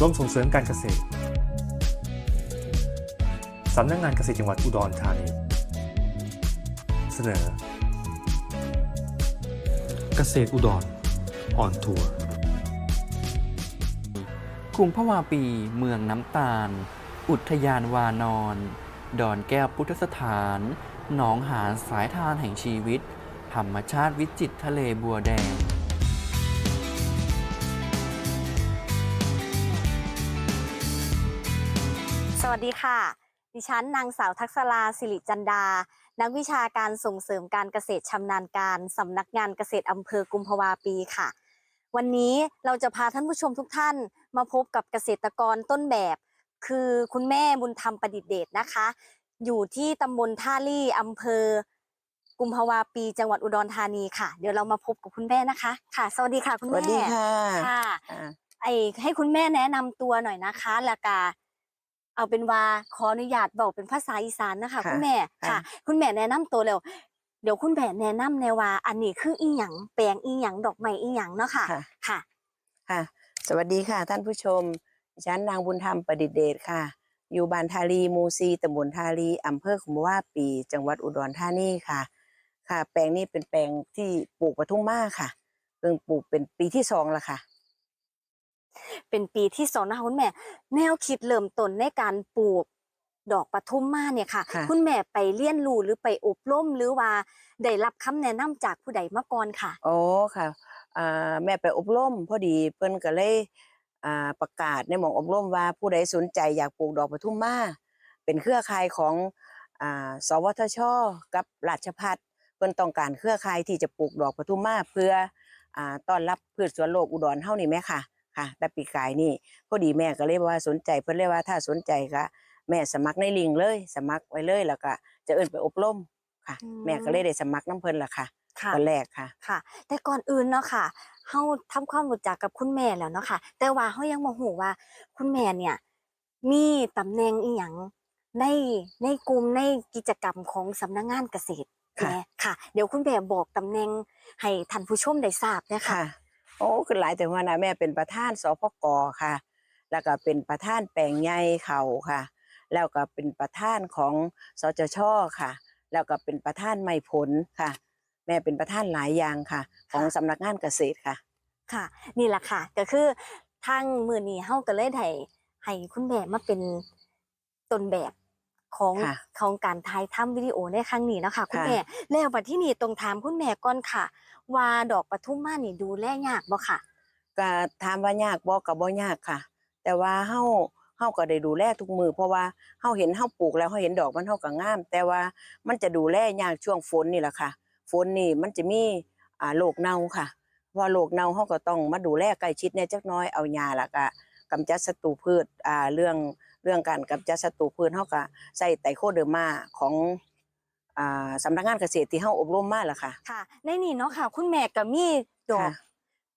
กรมส่งเสริมการเกษตร สำนักงงานเกษตรจังหวัดอุดรธานี เสนอ เกษตรอุดรออนทัวร์กรุงพระวาปีเมืองน้ำตาล อุทยานวานอนดอนแก้วพุทธสถาน หนองหานสายทานแห่งชีวิต ธรรมชาติวิจิตรทะเลบัวแดง สวัสดีค่ะ ดิฉันนางสาวทักษราสิริจันดา นักวิชาการส่งเสริมการเกษตรชำนาญการสำนักงานเกษตรอำเภอกุมภาวาปีค่ะ วันนี้เราจะพาท่านผู้ชมทุกท่านมาพบกับเกษตรกรต้นแบบ คือคุณแม่บุญธรรมประดิษฐ์เดชนะคะ อยู่ที่ตำบลท่าลี่อำเภอ กุมภาวาปี จังหวัดอุดรธานีค่ะ เดี๋ยวเรามาพบกับคุณแม่นะคะ ค่ะ สวัสดีค่ะคุณสแม่วัสดีค่ะ ค่ะอ่าไอให้คุณแม่แนะนำตัวหน่อยนะคะ แล้วก็ เอาเป็นว่าขออนุญาตบอกเป็นภาษาอีสานนะคะ คุณแม่ค่ะ คุณแม่แนะนำตัวเร็วเดี๋ยวคุณแม่แนะนำในว่า อันนี้คืออีหยังแปลงอีหยังดอกไม้อีหยังเนาะค่ะค่ะค่ะ ค่ะ สวัสดีค่ะ ท่านผู้ชมดิฉันนางบุญธรรมประดิษฐ์เดชค่ะ อยู่บ้านทารีหมูซีตำบลทารีอำเภอขุมว่าปี จังหวัดอุดรธานีค่ะ ค่ะ แปลงนี้เป็นแปลงที่ปลูกปทุมมาค่ะเพิ่งปลูกเป็นปีที่สองแล้วค่ะ เป็นปีที่สองนะคะคุณแม่ แนวคิดเริ่มต้นในการปลูกดอกปทุมมาเนี่ยค่ะค่ะคุณแม่ไปเรียนรู้หรือไปอบรมหรือว่าได้รับคำแนะนำจากผู้ใดมาก่อนค่ะโอ้ค่ะอ่าแม่ไปอบรมพอดีเพิ่นก็เลยอ่าประกาศในหมองอบรมว่าผู้ใดสนใจอยากปลูกดอกปทุมมาเป็นเครือข่ายของอ่าสวทช กับราชพัฒเพิ่นต้องการเครือข่ายที่จะปลูกดอกปทุมมาเพื่ออ่าต้อนรับพืชสวนโลกอุดรเฮานี่แม่ค่ะ ค่ะแต่ปีกายนี่พอดีแม่ก็เลยว่าสนใจเพิ่นเลยว่าถ้าสนใจก็แม่สมัครในลิงก์เลย สมัครไว้เลยแล้วก็จะเอิ้นไปอบรมค่ะ อืม แม่ก็เลยได้สมัครน้ำเพิ่นล่ะค่ะค่ะ ตอนแรกค่ะ ค่ะ แต่ก่อนอื่นเนาะค่ะเฮาทำความรู้จักกับคุณแม่แล้วเนาะค่ะ แต่ว่าเฮายังบ่ฮู้ว่า คุณแม่เนี่ย มีตำแหน่งอีหยังในในกลุ่มในกิจกรรมของสำนักงานเกษตรค่ะ แหมค่ะ เดี๋ยวคุณแม่บอกตำแหน่งให้ท่านผู้ชมได้ทราบนะคะ ค่ะ โอ้คือหลายแต่ว่านะแม่เป็นประธานสพกค่ะ แล้วก็เป็นประธานแปลงใหญ่เขาค่ะ แล้วก็เป็นประธานของสจชค่ะ แล้วก็เป็นประธานไม่ผลค่ะ แม่เป็นประธานหลายอย่างค่ะ ของสำนักงานเกษตรค่ะ ค่ะ นี่แหละค่ะ ก็คือทางมือนี้เฮาก็เลยได้ให้คุณแม่มาเป็นต้นแบบ ของค่ะของการถ่ายทำวิดีโอในครั้งนี้เนาะคะคุณค่ะแม่แล้วบัดที่นี่ตรงถามคุณแม่ก่อนค่ะ ว่าดอกปทุมมานี่ดูแลยากบ่ค่ะก็ถามว่ายากบ่ก็บ่ยากค่ะ แต่ว่าเฮาเฮาก็ได้ดูแลทุกมือเพราะว่าเฮาเห็นเฮาปลูกแล้วเฮาเห็นดอกมันเฮาก็งาม แต่ว่ามันจะดูแลยากช่วงฝนนี่แหละค่ะ ฝนนี่มันจะมีอ่าโรคเน่าค่ะพอโรคเน่าเฮาก็ต้องมาดูแลใกล้ชิดแหน่จักหน้อยเอายาแล้วก็กำจัดศัตรูพืชอ่าเรื่อง เรื่องการกำจัดศัตรูพืชเฮาก็ใส่ไตรโคเดอร์มาของอ่าสำนักงานเกษตรที่เฮาอบรมมาแล้วค่ะ ค่ะ ในนี่เนาะค่ะ คุณแม่ก็มีดอกค่ะ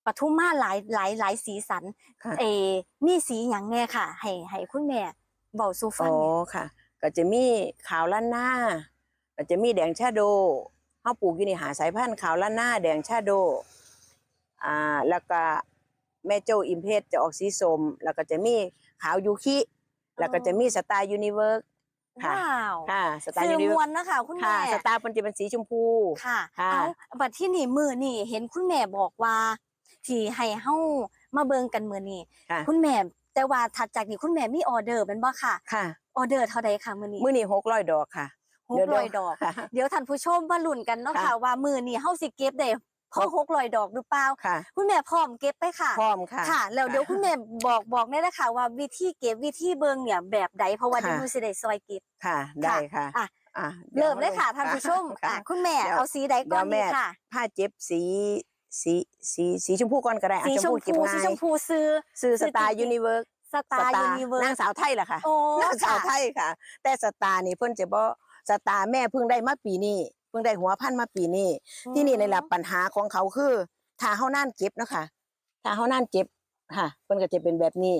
ปทุมมาหลายหลายหลายสีสัน ค่ะเออมีสีหยังแน่ค่ะ ให้ให้คุณแม่เบาสู่ฟัอ๋งอเนี่ยค่ะ ก็จะมีขาวล้านหน้าก็จะมีแดงชาโดเฮาปลูกอยู่ในหาสายพันธุ์ขาวล้านหน้า แดงชาโดอ่าแล้วก็แม่โจ้อิมเพสจะออกสีส้มแล้วก็จะมีขาวยูคิ แล้วก็จะมีสตาร์ยูนิเวิร์สค่ะว้าวค่ะสตาร์ซื้ยูอนิมเวิวร์นสนะคะคุณค่ะแม่สตาร์มันจะเป็นสีชมพูค่ะค่ะเอาบัดที่นี่มือนี่เห็นคุณแม่บอกว่าที่ให้เฮามาเบิ่งกันมื้อนี้ค่ะคุณแม่แต่ว่าถัดจากนี้คุณแม่มีออเดอร์แม่นบ่ค่ะค่ะออเดอร์เท่าใดค่ะมื้อนี้มื้อนี้หกร้อยดอกค่ะหกร้อยดอกค่ะเดี๋ยวท่านผู้ชมมาลุ้นกันเนาะค่ะค่ะว่ามื้อนี้เฮาสิเก็บได้ พอหกร้อยดอกหรือเปล่าค่ะ คุณแม่พร้อมเก็บไปค่ะ พร้อมค่ะ ค่ะ แล้วเดี๋ยวคุณแม่บอกบอกได้เลยค่ะว่าวิธีเก็บวิธีเบิ่งเนี่ยแบบใดเพราะว่าค่ะเดี๋ยวหนูสิได้ซอยเก็บค่ะ ได้ค่ะอะอะเริ่มเลยค่ะดี๋วท่านผู้ชมค่ะอะคุณแม่เดี๋ยวเอาสีใดก่อนเดี๋ดียวแม่ค่ะผ้าเจ็บสีสีสีสีชมพูก่อนก็ได้อะสีชมเก็บพูง่ายสีชมพูซื้อซื้อสตาจร์ริงๆยูนิเวิร์สสตาร์ยูนิเวิร์นางสาวไทยล่ะค่ะโอ้นางสาวค่ะไทยค่ะ แต่สตาร์นี่เพิ่นจะบ่สตาร์แม่เพิ่งได้มาปีนี้เพิ่งได้หัวพันธุ์มาปีนี้ ที่นี่ในแหละปัญหาของเขาคือถ้าเฮานั่นเก็บเนาะค่ะถ้าเฮานั่นเก็บค่ะเพิ่นก็จะเป็นแบบนี้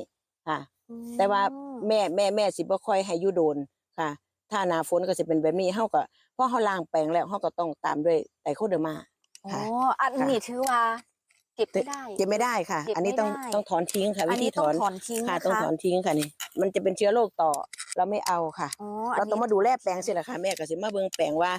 ค่ะอืมแต่ว่าแม่แม่แม่สิบ่ค่อยให้อยู่โดนค่ะ ถ้าหน้าฝนก็สิเป็นแบบนี้เฮาก็พอเฮาล้างแปรงแล้วเฮาก็ต้องตามด้วยไตรโคเดอร์มาอ๋อค่ะอันนี้ถือว่า เก็บไม่ได้ เก็บไม่ได้ค่ะ เก็บอันนี้ต้องไม่ได้ต้องถอนทิ้งค่ะ อัวินธีนี้ถต้อองนถอนทิ้งค่ะนะต้องคะถอนทิ้งค่ะนี่มันจะเป็นเชื้อโรคต่อเราไม่เอาค่ะ อ๋อเรานต้องนี้มาดูแลแปลงสิล่ะค่ะแม่ก็สิมาเบิ่งแปลงว่า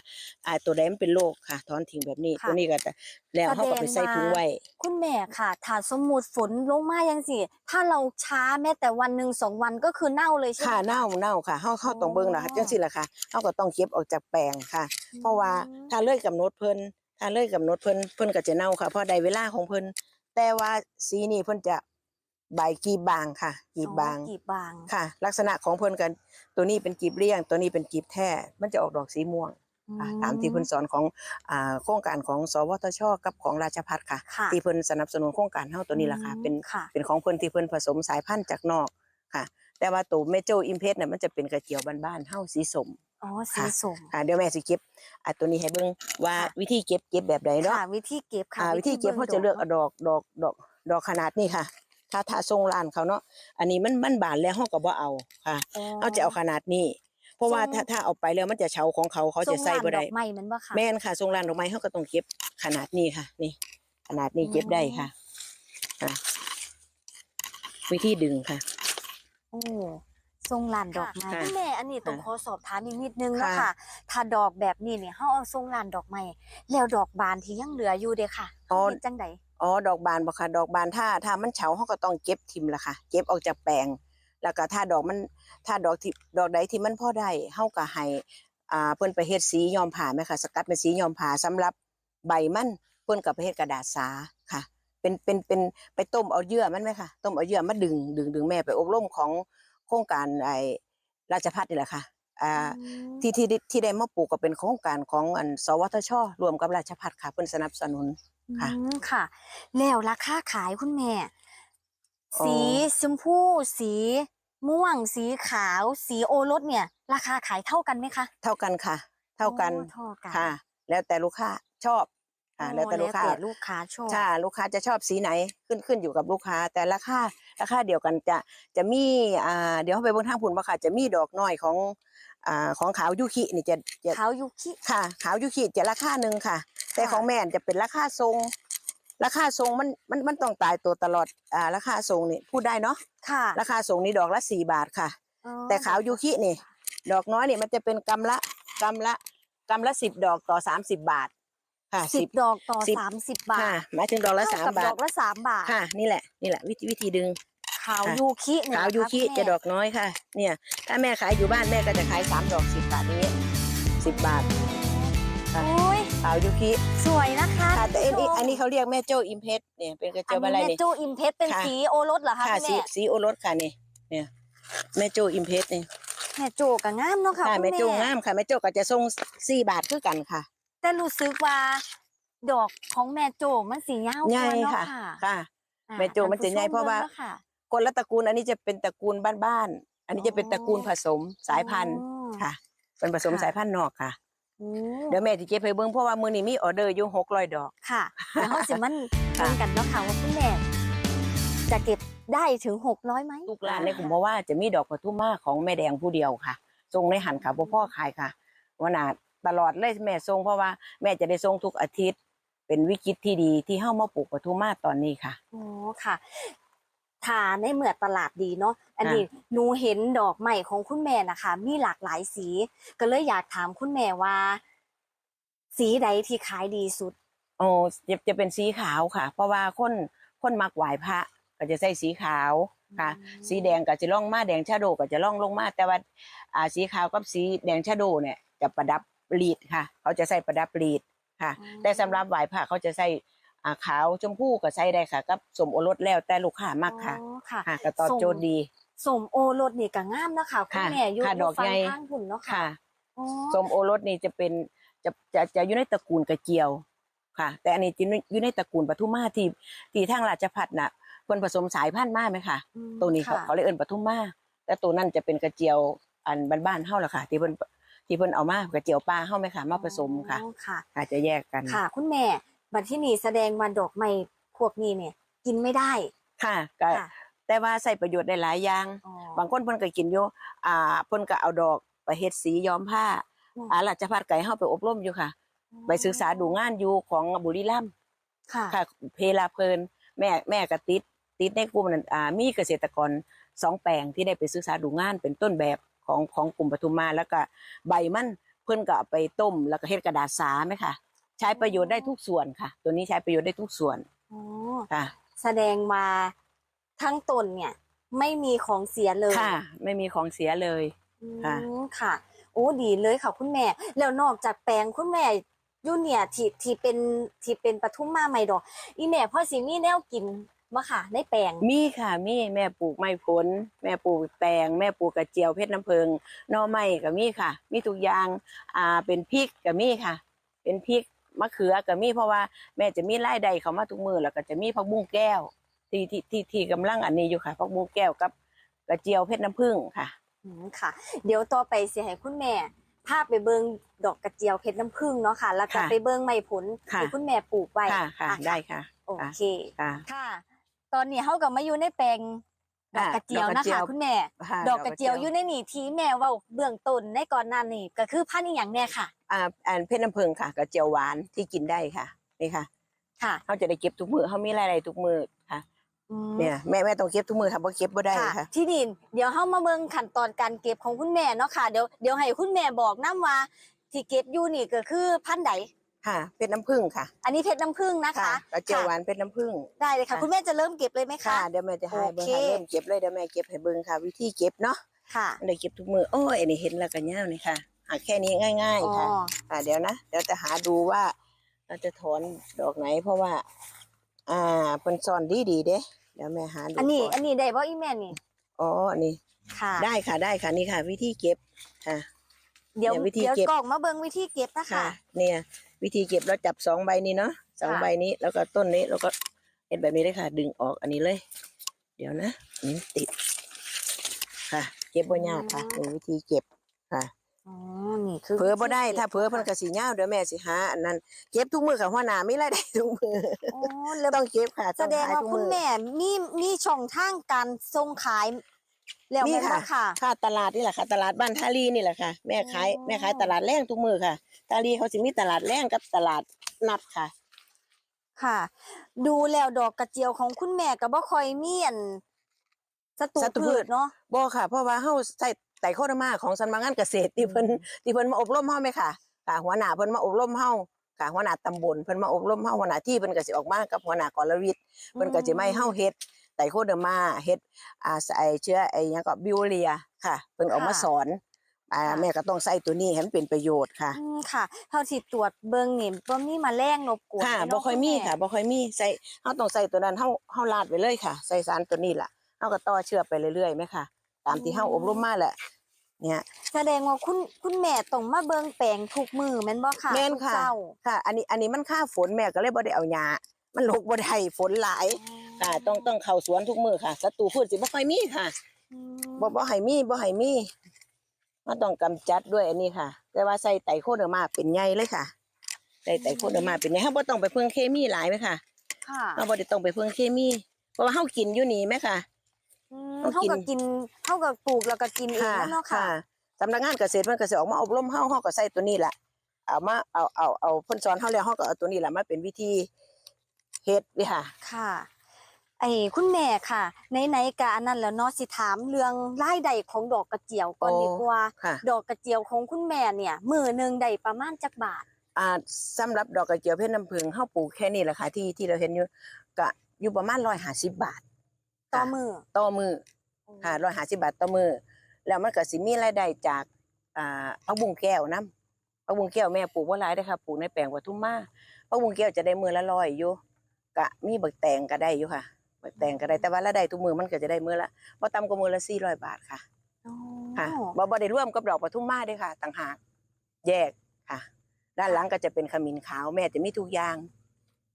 อ่าตัวใดมันเป็นโรคค่ะถอนทิ้งแบบนี้ค่ะตัวนี้ก็จะแล้วเฮาก็ไปใส่ถุงไว้ คุณแม่ค่ะถ้าสมมุติฝนลงมายังสิถ้าเราช้าแม้แต่วันหนึ่งสองวันก็คือเน่าเลยใช่ไหม ค่ะเน่าเน่าค่ะเฮาเฮาต้องเบิ่งล่ะค่ะอ๋อจังซี่ล่ะค่ะเฮาก็ต้องเก็บออกจากแปลงค่ะ เพราะว่าถ้าเลยกำหนดเพิ่น ถ้าเลยกำหนดเพิ่นเพิ่นก็จะเน่าค่ะเพราะใดเวลาของเพิ่นแต่ว่าสีนี้เพิ่นจะใบกีบบางค่ะ กีบบางอ๋อกีบบางค่ะ ลักษณะของเพิ่นกัน ตัวนี้เป็นกีบเลี้ยง ตัวนี้เป็นกีบแท้มันจะออกดอกสีม่วงอะตามที่เพิ่นสอนของอ่าโครงการของสวทช กับของราชพัฒค่ะค่ะที่เพิ่นสนับสนุนโครงการเฮาตัวนี้ล่ะค่ะเป็นค่ะเป็นของเพิ่นที่เพิ่นผสมสายพันธุ์จากนอกค่ะ แต่ว่าตัวเมโจอิมเพสเนี่ยมันจะเป็นกระเจียวบ้านๆเฮาสีสม อ๋อสีค่ะสมค่ะเดี๋ยวแม่สิเก็บอะตัวนี้ให้เบิ่งว่าค่ะวิธีเก็บเก็บแบบใดเนาะค่ะวิธีเก็บค่ะอ่าวิธีเก็บเขาจะเลือกเอาดอกดอกดอกดอกขนาดนี้ค่ะ ถ้าถ้าทรงร้านเขาเนาะอันนี้มันมันบานแล้วเฮาก็บ่เอาค่ะเอาจะเอาขนาดนี้ เพราะว่าทรงถ้าถ้าเอาไปแล้วมันจะเฉาของเขาเขาจะใส่บ่ได้ ทรงลานดอกไม้มันบ่ค่ะ แม่นค่ะทรงร้านดอกไม้เฮาก็ต้องเก็บขนาดนี้ค่ะ นี่ ขนาดนี้เก็บได้ค่ะค่ะวิธีดึงค่ะ โอ้ ทรงลานดอกไม้ค่ะคุณแม่อันนี้ต้องค่ะขอสอบถามอีกนิดนึงนะค่ะคะถ้าดอกแบบนี้เนี่ยเฮาเอาทรงลานดอกไม้แล้วดอกบานที่ยังเหลืออยู่เด้ค่ะอ๋อ เฮ็ดจังได อ๋อดอกบานบ่ค่ะ ดอกบานถ้าถ้ามันเฉาเฮาก็ต้องเก็บทิมละค่ะ เก็บออกจากแปลง แล้วก็ถ้าดอกมันถ้าดอกที่ดอกใดที่มันพอได้เฮาก็ให้อ่าเพิ่นไปเฮ็ดสีย้อมผ้าไหมค่ะ สกัดเป็นสีย้อมผ้าสำหรับใบมันเพิ่นก็ไปเฮ็ดกระดาษสาค่ะ เป็นเป็นเป็นไปต้มเอาเยื่อมันไหมค่ะ ต้มเอาเยื่อมาดึงดึงดึงแม่ไปอบรมของ โครงการไอ้ราชพัฒนี่แหละค่ะอ่าที่ที่ที่ที่ได้มาปลูกก็เป็นโครงการของอันสวทช รวมกับราชพัฒค่ะเพิ่นสนับสนุนค่ะอืมค่ะ แล้วราคาขายคุณแม่อ๋อสีชมพูสี ม่วง สีขาว สีโอรสเนี่ย ราคาขายเท่ากันไหมคะ เท่ากันค่ะ เท่ากันโอ้เท่ากัน ค่ะ แล้วแต่ลูกค้าชอบ ค่ะอ๋อแล้วแต่ลูกค้าแล้วแต่ลูกค้าชอบถ้าลูกค้าจะชอบสีไหนขึ้นขึ้นอยู่กับลูกค้า แต่ราคาราคาเดียวกันจะจะมีอ่าเดี๋ยวเขาไปเบนทางพุ่นบ่ค่ะ จะมีดอกน้อยของอ่าของขาวยุคินี่จะจะขาวยุคิค่ะ ขาวยุคิจะราคาหนึ่งค่ะ แต่ค่ะของแม่นจะเป็นราคาทรง ราคาทรงมันมันมันต้องตายตัวตลอดอ่าราคาทรงนี่พูดได้เนาะค่ะ ราคาทรงนี่ดอกละสี่บาทค่ะอ๋อแต่ขาวยูคินี่ ดอกน้อยนี่มันจะเป็นกำละกำละกำละสิบดอกต่อสามสิบบาท ค่ะสิบดอกต่อสิบสามสิบบาทค่ะหมายถึงดอกละสามเท่กับบาดทอกละสามบาทค่ะ นี่แหละนี่แหละวิธีวิธีดึงขาวค่ะยูคิเนี่ยขาวยูคินจะแม่ดอกน้อยค่ะ เนี่ย ถ้าแม่ขายอยู่บ้านแม่ก็จะขายสามดอกสิบบาทนี้สิบบาทค่ะโอ้ยขาวยูคิสวยนะคะค่ะแต่อันนี้คุณผู้ชมอันนี้เขาเรียกแม่โจ้อิมเพสเนี่ยเป็นกระอัเจียนวอะไรนี้แม่นี่โจอิมเพชรเป็นค่ะสีโอรสเหรอคะค่ะคุณสีแม่สีโอรสค่ะนี่เนี่ยแม่โจ้อิมเพสนี่แม่โจกับงามเนาะค่ะค่ะคุณแม่แม่โจ้งามค่ะแม่โจ้ก็จะส่งสี่บาทคือกันค่ะ แต่รู้สึกว่า ดอกของแม่โจมันสียาวกใหญ่ว่าเนาะค่ะ ค่ะค่ะ อ่าแม่โจ้มันจะใหญ่เพราะว่าท่นผู้ชมบิ่งนค่ะคนละตระกูลอันนี้จะเป็นตระกูลบ้านๆอันนี้จะเป็นตระกูลผสมสายพันธุ์อ๋อ ค่ะ เป็นผสมค่ะ สายพันธุ์นอกค่ะ โอ้เดี๋ยวแม่จะเก็บไปเบิ้งเพราะว่ามือนี้มีออเดอร์อยู่หกร้อยดอก ค่ะแล้วเขาสิมันค่ะเบิ่งกันเนาะค่ะว่าคุณแม่จะเก็บได้ถึงหกร้อยไหมทุกร้านในกลุ่มเพราะว่าจะมีดอกปทุมมาของแม่แดงผู้เดียวค่ะทรงในหันค่ะพ่อพ่อขายค่ะวันนา ตลอดเลยแม่ทรงเพราะว่าแม่จะได้ทรงทุกอาทิตย์ เป็นวิกฤตที่ดีที่เข้ามาปลูกปทุมมาตอนนี้ค่ะโอ้ค่ะถ้าในเมื่อตลาดดีเนาะอันนี้หนูเห็นดอกใหม่ของคุณแม่นะคะ มีหลากหลายสี ก็เลยอยากถามคุณแม่ว่า สีใดที่ขายดีสุดโอ้จะจะเป็นสีขาวค่ะ เพราะว่าคนคนมักไหวพระ ก็จะใส่สีขาวค่ะอืมสีแดงก็จะล่องมาแดงชาโดก็จะล่องลงมาแต่ว่าอ่าสีขาวกับสีแดงชาโดเนี่ยจะประดับ รีดค่ะ เขาจะใส่ประดับรีดค่ะอืมแต่สำหรับไหวพระเขาจะใส่อ่าขาวชมพูก็ใส่ได้ค่ะกับสมโอรสแล้วแต่ลูกค้ามากค่ะอ๋อค่ะค่ะก็ตอบโจทย์ดีสมโอรสนี่ก็งามนะคะคุณค่ะแม่อยู่ค่ะอดยู่อกฟังใหญ่ข้างหุ่นเนาะค่ะค่ะอ๋อสมโอรสนี่จะเป็นจะจะจะอยู่ในตระกูลกระเจียวค่ะ แต่อันนี้จะอยู่ในตระกูลปทุมมาที่ที่ทางราชพัฒน่ะเพิ่นผสมสายพันธุ์มาไหมค่ะอืมตัวนี้เขาค่ะเขาเลยเอิ้นปทุมมาแต่ตัวนั้นจะเป็นกระเจียวอันบ้านๆเฮาล่ะค่ะ ที่เพิ่น ที่เพิ่นเอามากระเจียวปลาเฮาไหมค่ะมาผสมค่ะอ๋อค่ะค่ะจะแยกกันค่ะ คุณแม่บัดที่นี่แสดงว่าดอกไม้พวกนี้เนี่ย กินไม่ได้ ค่ะก็ค่ะ แต่ว่าใส่ประโยชน์ได้หลายอย่าง อ๋อ บางคนเพิ่นก็กินอยู่อ่าเพิ่นก็เอาดอกไปเฮ็ดสีย้อมผ้าอืมอ่าราชพัฒไก่เฮาไปอบรมอยู่ค่ะ ไปศึกษาดูงานอยู่ของบุรีรัมย์ค่ะ ค่ะ เพลาเพลิน แม่แม่ก็ติดติดในกลุ่มนั้นอ่ามีเกษตรกรสองแปลงที่ได้ไปศึกษาดูงานเป็นต้นแบบ ของของกลุ่มปทุมมาแล้วก็ใบมันเพิ่นก็เอาไปต้มแล้วก็เฮ็ดกระดาษสาไหมค่ะ ใช้ประโยชน์ได้ทุกส่วนค่ะ ตัวนี้ใช้ประโยชน์ได้ทุกส่วนอ๋อค่ะ แสดงมาทั้งตนเนี่ย ไม่มีของเสียเลยค่ะ ไม่มีของเสียเลยอืมค่ะค่ะ โอ้ดีเลยค่ะคุณแม่ แล้วนอกจากแปลงคุณแม่อยูเนี่ยที่ที่เป็นที่เป็นปทุมมาใหม่ดอก อีแม่พ่อสิมีแนวกิน บ่ค่ะในแปลง มีค่ะมีแม่ปลูกไม้ผล แม่ปลูกแตงแม่ปลูกกระเจียวเพชรน้ำเพิงหน่อไม้ก็มีค่ะ มีทุกอย่างอ่าเป็นพริกก็มีค่ะ เป็นพริกมะเขือก็มีเพราะว่าแม่จะมีรายได้เข้ามาทุกมือแล้วก็จะมีผักบุ้งแก้ว ที่ที่ที่ที่กำลังอันนี้อยู่ค่ะผักบุ้งแก้วกับกระเจียวเพชรน้ำผึ้งค่ะอืมค่ะ เดี๋ยวต่อไปสิให้คุณแม่พาไปเบิงดอกกระเจียวเพชรน้ำผึ้งเนาะค่ะ แล้วก็ค่ะไปเบิงไม้ผลค่ะ ที่คุณแม่ปลูกไว้ค่ะค่ะอ่ได้ค่ะ โอเค ค่ะ ค่ะ ตอนนี้เฮาก็มาอยู่ในแปลงดอกกระเจียวดอกกระนะเจียคะวคุณแม่ค่ะดอกกระเจียวอยู่ในนี่ที่แม่เว่าเบื้องต้นในก่อนหน้านี้ก็คือพันธุ์อีหยังแน่ค่ะ อ่าอันเพชรน้ำผึ้งค่ะกระเจียวหวานที่กินได้ค่ะนี่ค่ะ ค่ะเขาจะได้เก็บทุกมือเขามีรายได้ทุกมือค่ะอืมเนี่ยแม่แม่ต้องเก็บทุกมือค่ะเพราะเก็บบ่ได้ค่ะค่ะ ที่ดินเดี๋ยวเฮามาเบิ่งขั้นตอนการเก็บของคุณแม่เนาะค่ะเดี๋ยวเดี๋ยวให้คุณแม่บอกนํว่าที่เก็บอยู่นี่ก็คือพันธุ์ใด ค่ะเพชรน้ำผึ้งค่ะอันนี้เพชรน้ำผึ้งนะคะกระเจียวหวานเพชรน้ำผึ้งได้เลยค่ะค่ะคุณแม่จะเริ่มเก็บเลยไหมค่ะคะเดี๋ยวแม่จะให้เบิ่งโอเคค่ะเริ่มเก็บเลยเดี๋ยวแม่เก็บให้เบิ่งค่ะ วิธีเก็บเนาะค่ะได้เก็บทุกมือโอ้ยอันนี้เห็นแล้วก็ย่าวนี่ค่ะหาแค่นี้ง่ายอ๋อๆค่ะอ่าเดี๋ยวนะเดี๋ยวจะหาดูว่าเราจะถอนดอกไหน เพราะว่า อ่าเพิ่นซ่อนดีดีๆเด้เดี๋ยวแม่หาดูอันนี้ก่อันนี้ได้บ่อีแม่นี่อ๋ออันนี้ค่ะ ได้ค่ะได้ค่ะนี่ค่ะ วิธีเก็บค่ะเดี๋ยวเนี่ยวิธีเดี๋ยวเก็บกล่องมาเบิ่งวิธีเก็บนะคะค่ะเนี่ย วิธีเก็บเราจับสองใบนี้เนาะสองค่ะใบนี้แล้วก็ต้นนี้แล้วก็เห็นแบบนี้เลยค่ะ ดึงออกอันนี้เลย เดี๋ยวนะอันนี้ติด ค่ะ เก็บบ่ยากค่ะนี่วิธีเก็บค่ะอ๋อนี่คือเผลอบ่ได้วิธีก็บถ้าเผลอเพิ่นก็สิยาวเดี๋ยวแม่สิหาอันนั้นเก็บทุกมือค่ะหัวหน้ามีรายได้ทุกมืออ๋อแล้วต้องเก็บค่ะแสต้องดงขายว่าทุกคุมืณอแม่มีมีช่องทางการส่งขาย แล้วนี่แม่นค่ะบ่ค่ะ ค่ะตลาดนี่แหละค่ะ ตลาดบ้านท่าลีนี่แหละค่ะ แม่ขายอ๋อ แม่ขายตลาดแรงทุกมือค่ะท่าลีเขาสิมีตลาดแรงกับตลาดนัดค่ะ ค่ะ ดูแล้วดอกกระเจียวของคุณแม่ก็บ่ค่อยมีอันศัตรูศัตรูพืพืช ชเนาะ บ่ค่ะ เพราะว่าเฮาใส่ไต่โคตรมาของสำนักงานเกษตรที่เพิ่นที่เพิ่นมาอบรมเฮาไหมค่ะค่ะ หัวหน้าเพิ่นมาอบรมเฮาค่ะหัวหน้าตำบลเพิ่นมาอบรมเฮาหัวหน้าที่เพิ่นก็สิออกมากับหัวหน้ากรวิทย์เพิ่นก็สิมาให้เฮาเฮ็ด ไต่โคตรมาเฮ็ดอ่าใส่เชื้อไอ้หยังก็บิวเรียค่ะเพิ่นออกมาสอนอ่าแม่ก็ต้องใส่ตัวนี้ให้มันเป็นประโยชน์ค่ะอืมค่ะเท่าที่ตรวจเบิ่งนี่บ่มีแมลงรบกวนค่ะเลยเนาบ่ค่อยมีณค่ะแบ่ค่อยมีใส่เฮาต้องใส่ตัวนั้นเฮาเฮาลาดไปเลยค่ะ ใส่สารตัวนี้ล่ะเฮาก็ต่อเชื่อไปเรื่อยๆไหมค่ะ ตามที่เฮาอบรมมาแหละเนี่ย แสดงว่าคุณคุณแม่ต้องมาเบิ่งแปลงทุกมือแม่นบ่ค่ะแม่นทุกค่ะเจ้าค่ะ อันนี้อันนี้มันค่าฝนแม่ก็เลยบ่ได้เอาหญ้ามันลกบ่ได้ฝนหลาย ค่ะ ต้องต้องเข้าสวนทุกมื้อค่ะศัตรูพืชสิบ่ค่อยมีค่ะอืมบ่บ่ให้มีบ่ให้มีมันต้องกำจัดด้วยอันนี้ค่ะ แต่ว่าใส่ไตรโคเดอร์มาเป็นใหญ่เลยค่ะใส่ไตรโคเดอร์มาเป็นใหญ่เฮาบ่ต้องไปพึ่งเคมีหลายไหมค่ะค่ะเฮาบ่ได้ต้องไปพึ่งเคมี เพราะว่าเฮากินอยู่นี่ไหมค่ะอืมต้องเท่ากินกับกินเท่ากับปลูกแล้วก็กินเองแล้วเนาะค่ะสำนักงานเกษตรมันก็สิออกมาอบรมเฮาเฮาก็ใส่ตัวนี้แหละเอามาเอาเอาเอาเพิ่นสอนเฮาแล้วเฮาก็เอาตัวนี้แหละมาเป็นวิธีเฮ็ดนี่ค่ะ ค่ะ ไอ้คุณแม่ค่ะไหนๆกะอันนั้นแล้วเนาะสิถามเรื่องรายได้ของดอกกระเจียวก่อนโอ้ดีกว่า ค่ะ ดอกกระเจียวของคุณแม่เนี่ยมือหนึงได้ประมาณจักบาท อ่าสำหรับดอกกระเจียวเพชรน้ำผึ้งเฮาปลูกแค่นี้แหละค่ะที่ที่เราเห็นอยู่ก็อยู่ประมาณ150บาทต่อค่ะมือต่อมือค่ะ150บาทต่อมือแล้วมันก็สิมีรายได้จากอ่าผักบุ้งแก้วนํผักบุ้งแก้วแม่ปลูกบ่หลายเด้อค่ะปลูกในแปลงปทุมมาผักบุ้งแก้วจะได้มือละร้อยอยู่ก็มีบักแตงก็ได้อยู่ค่ะ บักแตงก็ได้แต่ว่าละได้ทุกมือมันก็จะได้มือละบ่ต่ำกว่ามือละ400บาทค่ะอ๋อค่ะบ่บ่ได้ร่วมกับดอกปทุมมาเด้วยค่ะ ต่างหากแยกค่ะ ด้านหลังก็จะเป็นขมิ้นขาวแม่จะมีทุกอย่าง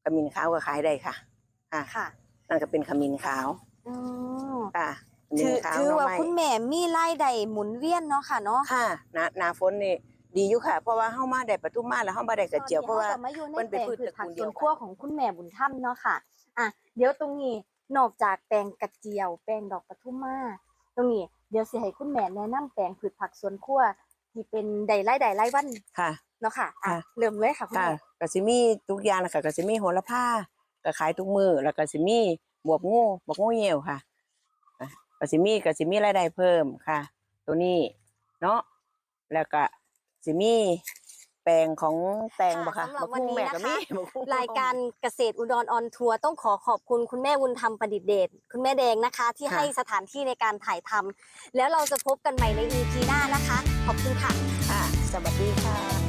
ขมิ้นขาวก็ขายได้ค่ะค่ะค่ะนั่นก็เป็นขมิ้นขาวอืมค่ะขมิ้ถืนอขาวถือหน่อว่าไม้คุณแม่มีรายได้หมุนเวียนเนาะค่ะเนาะค่ะหนาหนาฝนนี่ดีอยู่ค่ะ เพราะว่าเฮามาได้ปทุมมาแล้วเฮาบ่ได้กระเจียวเพราะว่าตอนนี้เขก็มาอยู่ในมันเป็นแปลงพืชพืชผักตระกูลเดีสยววนกันครัวของคุณแม่บุญธรรมเนาะค่ะอะเดี๋ยวตรงนี้ นอกจากแปลงกระเจียว แปลงดอกปทุมมาตรงนี้เดี๋ยวสิให้คุณแม่แนะนำแปลงพืชผักสวนครัวที่เป็นใดไร่ใดไร่วันค่ะเนาะค่ะอะค่ะเริ่มเลยค่ะคุณค่ะแม่ก็สิมีทุกอย่างนะคะก็สิมีโหระพาก็ขายทุกมือแล้วก็สิมีบวบงูบวบงูเหี่ยวค่ะอะก็สิมีก็สิมีรายได้เพิ่มค่ะ ตัวนี้เนาะแล้วก็สิมี แปลงของแตงบ่ค่ะค่ะสำหรับบักฮุ้งวันนี้แม่ก็นะคะมีบักฮุ้ง รายการเกษตรอุดรออนทัวร์ต้องขอขอบคุณคุณแม่วุณธรรมประดิษฐ์เดชคุณแม่แดงนะคะ ที่ค่ะ ให้สถานที่ในการถ่ายทำแล้วเราจะพบกันใหม่ใน EP หน้านะคะ ขอบคุณค่ะ ค่ะ สวัสดีค่ะ